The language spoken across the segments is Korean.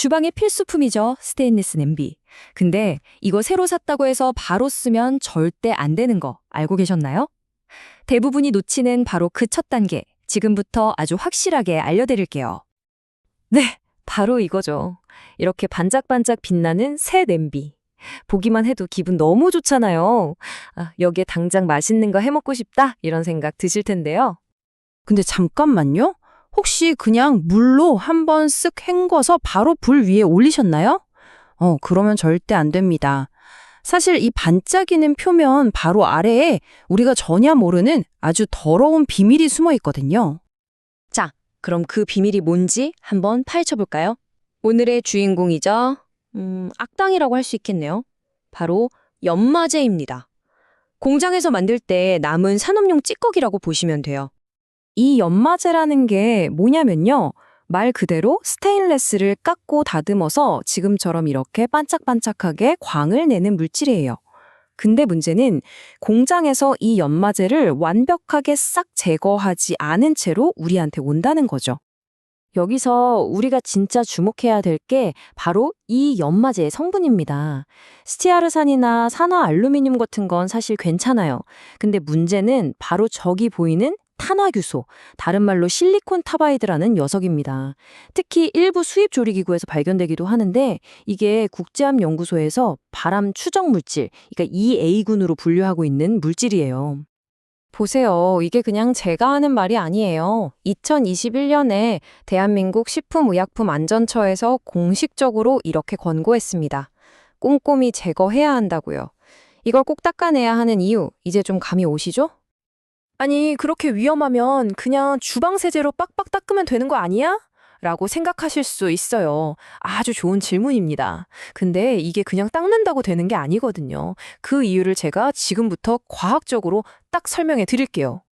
주방의 필수품이죠. 스테인리스 냄비. 근데 이거 새로 샀다고 해서 바로 쓰면 절대 안 되는 거 알고 계셨나요? 대부분이 놓치는 바로 그 첫 단계. 지금부터 아주 확실하게 알려드릴게요. 네, 바로 이거죠. 이렇게 반짝반짝 빛나는 새 냄비. 보기만 해도 기분 너무 좋잖아요. 아, 여기에 당장 맛있는 거 해먹고 싶다 이런 생각 드실 텐데요. 근데 잠깐만요. 혹시 그냥 물로 한번 쓱 헹궈서 바로 불 위에 올리셨나요? 어, 그러면 절대 안 됩니다. 사실 이 반짝이는 표면 바로 아래에 우리가 전혀 모르는 아주 더러운 비밀이 숨어 있거든요. 그럼 그 비밀이 뭔지 한번 파헤쳐 볼까요? 오늘의 주인공이죠. 음, 악당이라고 할 수 있겠네요. 바로 연마제입니다. 공장에서 만들 때 남은 산업용 찌꺼기라고 보시면 돼요. 이 연마제라는 게 뭐냐면요. 말 그대로 스테인레스를 깎고 다듬어서 지금처럼 이렇게 반짝반짝하게 광을 내는 물질이에요. 근데 문제는 공장에서 이 연마제를 완벽하게 싹 제거하지 않은 채로 우리한테 온다는 거죠. 여기서 우리가 진짜 주목해야 될 게 바로 이 연마제의 성분입니다. 스티아르산이나 산화 알루미늄 같은 건 사실 괜찮아요. 근데 문제는 바로 저기 보이는 탄화규소, 다른 말로 실리콘 타바이드라는 녀석입니다. 특히 일부 수입 조리기구에서 발견되기도 하는데 이게 국제암연구소에서 바람 추적 물질, 그러니까 EA군으로 분류하고 있는 물질이에요. 보세요. 이게 그냥 제가 하는 말이 아니에요. 2021년에 대한민국 식품의약품안전처에서 공식적으로 이렇게 권고했습니다. 꼼꼼히 제거해야 한다고요. 이걸 꼭 닦아내야 하는 이유, 이제 좀 감이 오시죠? 아니, 그렇게 위험하면 그냥 주방 세제로 빡빡 닦으면 되는 거 아니야? 라고 생각하실 수 있어요. 아주 좋은 질문입니다. 근데 이게 그냥 닦는다고 되는 게 아니거든요. 그 이유를 제가 지금부터 과학적으로 딱 설명해 드릴게요.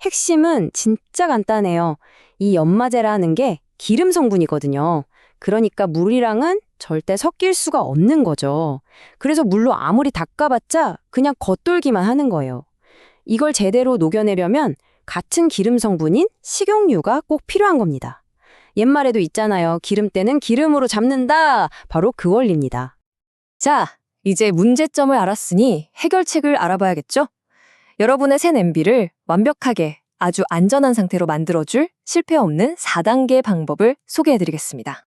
핵심은 진짜 간단해요. 이 연마제라는 게 기름 성분이거든요. 그러니까 물이랑은 절대 섞일 수가 없는 거죠. 그래서 물로 아무리 닦아봤자 그냥 겉돌기만 하는 거예요. 이걸 제대로 녹여내려면 같은 기름 성분인 식용유가 꼭 필요한 겁니다. 옛말에도 있잖아요. 기름때는 기름으로 잡는다. 바로 그 원리입니다. 자, 이제 문제점을 알았으니 해결책을 알아봐야겠죠? 여러분의 새 냄비를 완벽하게 아주 안전한 상태로 만들어줄 실패 없는 4단계 방법을 소개해드리겠습니다.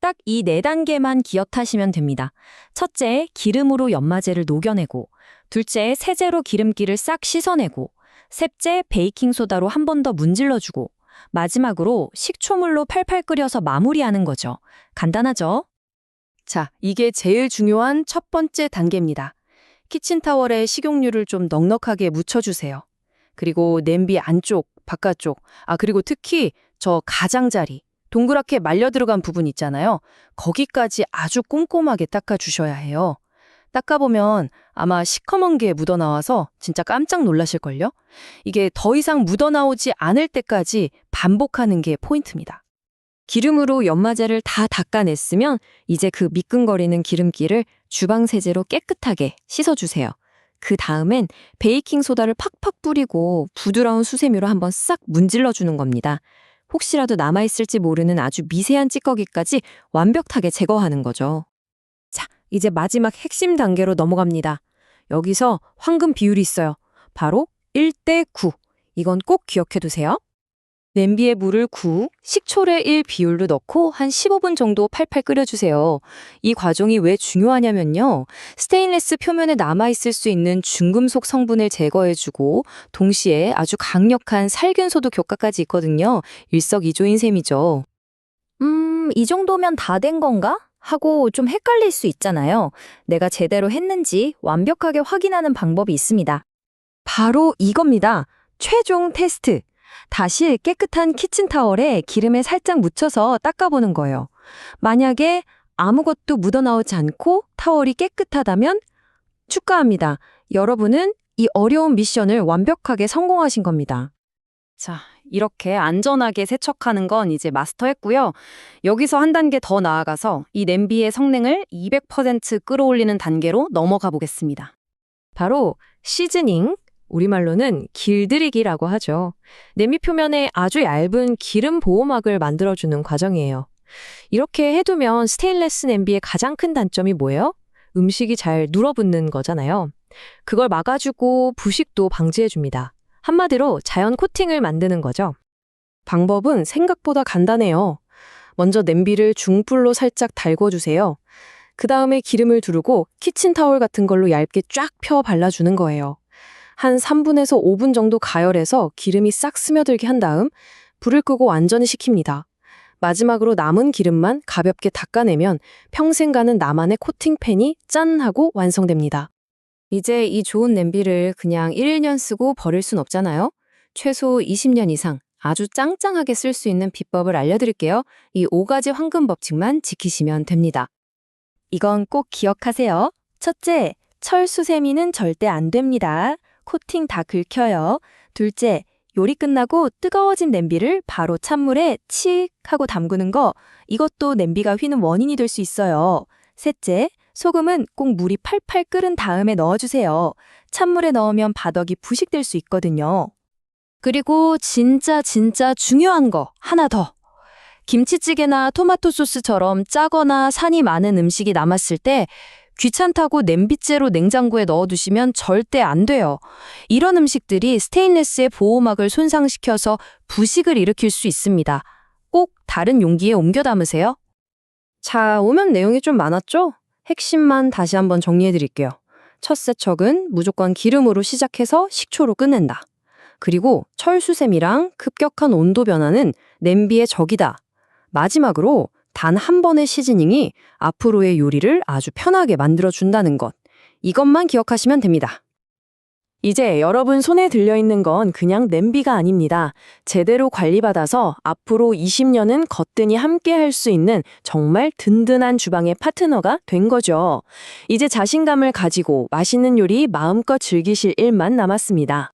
딱 이 4단계만 기억하시면 됩니다. 첫째, 기름으로 연마제를 녹여내고, 둘째, 세제로 기름기를 싹 씻어내고, 셋째, 베이킹소다로 한 번 더 문질러주고, 마지막으로 식초물로 팔팔 끓여서 마무리하는 거죠. 간단하죠? 자, 이게 제일 중요한 첫 번째 단계입니다. 키친타월에 식용유를 좀 넉넉하게 묻혀주세요. 그리고 냄비 안쪽, 바깥쪽, 아, 그리고 특히 저 가장자리, 동그랗게 말려 들어간 부분 있잖아요. 거기까지 아주 꼼꼼하게 닦아주셔야 해요. 닦아보면 아마 시커먼 게 묻어나와서 진짜 깜짝 놀라실걸요? 이게 더 이상 묻어나오지 않을 때까지 반복하는 게 포인트입니다. 기름으로 연마제를 다 닦아냈으면 이제 그 미끈거리는 기름기를 주방 세제로 깨끗하게 씻어주세요. 그 다음엔 베이킹소다를 팍팍 뿌리고 부드러운 수세미로 한번 싹 문질러주는 겁니다. 혹시라도 남아있을지 모르는 아주 미세한 찌꺼기까지 완벽하게 제거하는 거죠. 자, 이제 마지막 핵심 단계로 넘어갑니다. 여기서 황금 비율이 있어요. 바로 1대 9. 이건 꼭 기억해 두세요. 냄비에 물을 9, 식초를 1 비율로 넣고 한 15분 정도 팔팔 끓여주세요. 이 과정이 왜 중요하냐면요. 스테인레스 표면에 남아있을 수 있는 중금속 성분을 제거해주고 동시에 아주 강력한 살균소도 효과까지 있거든요. 일석이조인 셈이죠. 음, 이 정도면 다 된 건가? 하고 좀 헷갈릴 수 있잖아요. 내가 제대로 했는지 완벽하게 확인하는 방법이 있습니다. 바로 이겁니다. 최종 테스트. 다시 깨끗한 키친타월에 기름에 살짝 묻혀서 닦아보는 거예요. 만약에 아무것도 묻어나오지 않고 타월이 깨끗하다면 축하합니다. 여러분은 이 어려운 미션을 완벽하게 성공하신 겁니다. 자, 이렇게 안전하게 세척하는 건 이제 마스터했고요. 여기서 한 단계 더 나아가서 이 냄비의 성능을 200% 끌어올리는 단계로 넘어가 보겠습니다. 바로 시즈닝, 우리말로는 길들이기라고 하죠. 냄비 표면에 아주 얇은 기름 보호막을 만들어주는 과정이에요. 이렇게 해두면 스테인레스 냄비의 가장 큰 단점이 뭐예요? 음식이 잘 눌어붙는 거잖아요. 그걸 막아주고 부식도 방지해줍니다. 한마디로 자연 코팅을 만드는 거죠. 방법은 생각보다 간단해요. 먼저 냄비를 중불로 살짝 달궈주세요. 그 다음에 기름을 두르고 키친타올 같은 걸로 얇게 쫙 펴 발라주는 거예요. 한 3분에서 5분 정도 가열해서 기름이 싹 스며들게 한 다음 불을 끄고 완전히 식힙니다. 마지막으로 남은 기름만 가볍게 닦아내면 평생 가는 나만의 코팅팬이 짠 하고 완성됩니다. 이제 이 좋은 냄비를 그냥 1, 2년 쓰고 버릴 순 없잖아요. 최소 20년 이상 아주 짱짱하게 쓸 수 있는 비법을 알려드릴게요. 이 5가지 황금 법칙만 지키시면 됩니다. 이건 꼭 기억하세요. 첫째, 철수 세미는 절대 안 됩니다. 코팅 다 긁혀요. 둘째, 요리 끝나고 뜨거워진 냄비를 바로 찬물에 칙 하고 담그는 거, 이것도 냄비가 휘는 원인이 될 수 있어요. 셋째, 소금은 꼭 물이 팔팔 끓은 다음에 넣어주세요. 찬물에 넣으면 바닥이 부식될 수 있거든요. 그리고 진짜 진짜 중요한 거 하나 더. 김치찌개나 토마토 소스처럼 짜거나 산이 많은 음식이 남았을 때 귀찮다고 냄비째로 냉장고에 넣어두시면 절대 안 돼요. 이런 음식들이 스테인레스의 보호막을 손상시켜서 부식을 일으킬 수 있습니다. 꼭 다른 용기에 옮겨 담으세요. 자, 오면 내용이 좀 많았죠? 핵심만 다시 한번 정리해 드릴게요. 첫 세척은 무조건 기름으로 시작해서 식초로 끝낸다. 그리고 철수샘이랑 급격한 온도 변화는 냄비의 적이다. 마지막으로 단 한 번의 시즈닝이 앞으로의 요리를 아주 편하게 만들어준다는 것. 이것만 기억하시면 됩니다. 이제 여러분 손에 들려있는 건 그냥 냄비가 아닙니다. 제대로 관리받아서 앞으로 20년은 거뜬히 함께 할 수 있는 정말 든든한 주방의 파트너가 된 거죠. 이제 자신감을 가지고 맛있는 요리 마음껏 즐기실 일만 남았습니다.